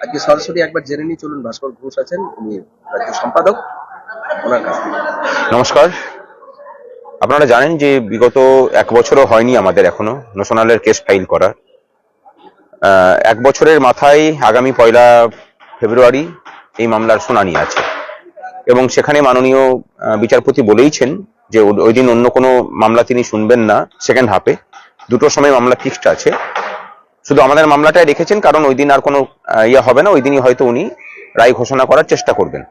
আজকে সরাসরি একবার জেনে নিয়ে চলুন, ভাস্কর ঘোষ আছেন, উনি রাজ্য সম্পাদক। ওনার কাছ নমস্কার। আপনারা জানেন যে বিগত এক বছরও হয়নি আমাদের এখনও নোশনালের কেস ফাইল করা এক বছরের মাথায় আগামী পয়লা ফেব্রুয়ারি এই মামলার শুনানি আছে। এবং সেখানে মাননীয় বিচারপতি বলেইছেন যে ওই দিন অন্য কোনো মামলা তিনি শুনবেন না, সেকেন্ড হাফে। দুটোর সময় মামলা ফিক্সড আছে। শুধু আমাদের মামলাটাই রেখেছেন কারণ ওই দিন আর কোনো ইয়ে হবে না, ওই দিনই হয়তো উনি রায় ঘোষণা করার চেষ্টা করবেন।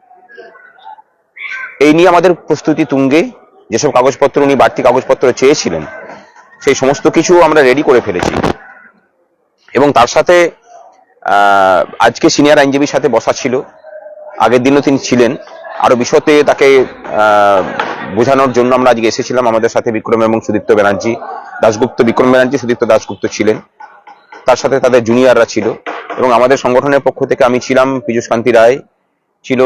এই নিয়ে আমাদের প্রস্তুতি তুঙ্গে, যেসব কাগজপত্র উনি বাড়তি কাগজপত্র চেয়েছিলেন, সেই সমস্ত কিছু আমরা রেডি করে ফেলেছি। এবং তার সাথে আজকে সিনিয়র আইনজীবীর সাথে বসা ছিল। আগের দিনও তিনি ছিলেন। আরও বিশদে তাকে বোঝানোর জন্য আমরা আজকে এসেছিলাম। আমাদের সাথে বিক্রম এবং সুদীপ্ত ব্যানার্জি, দাশগুপ্ত, বিক্রম ব্যানার্জি, সুদীপ্ত দাশগুপ্ত ছিলেন। তার সাথে তাদের জুনিয়ররা ছিল। এবং আমাদের সংগঠনের পক্ষ থেকে আমি ছিলাম, পীযুষ কান্তি রায় ছিল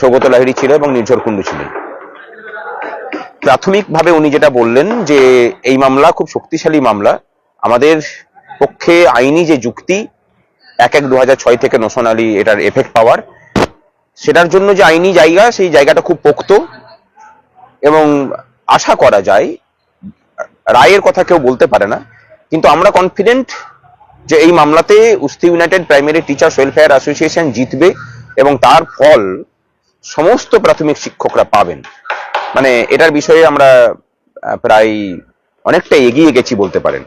সৌগত লাহিড়ী ছিল এবং নির্ঝর কুণ্ডু ছিলেন। প্রাথমিকভাবে উনি যেটা বললেন যে, এই মামলা খুব শক্তিশালী মামলা। আমাদের পক্ষে আইনি যে যুক্তি, এক এক দু ছয় থেকে নোশনালি এটার এফেক্ট পাওয়ার, সেটার জন্য যে আইনি জায়গা, সেই জায়গাটা খুব পোক্ত। এবং আশা করা যায়, রায়ের কথা কেউ বলতে পারে না কিন্তু আমরা কনফিডেন্ট যে এই মামলাতে Usthi United Primary Teachers Welfare Association জিতবে এবং তার ফল সমস্ত প্রাথমিক শিক্ষকরা পাবেন। মানে এটার বিষয়ে আমরা প্রায় অনেকটা এগিয়ে গেছি বলতে পারেন।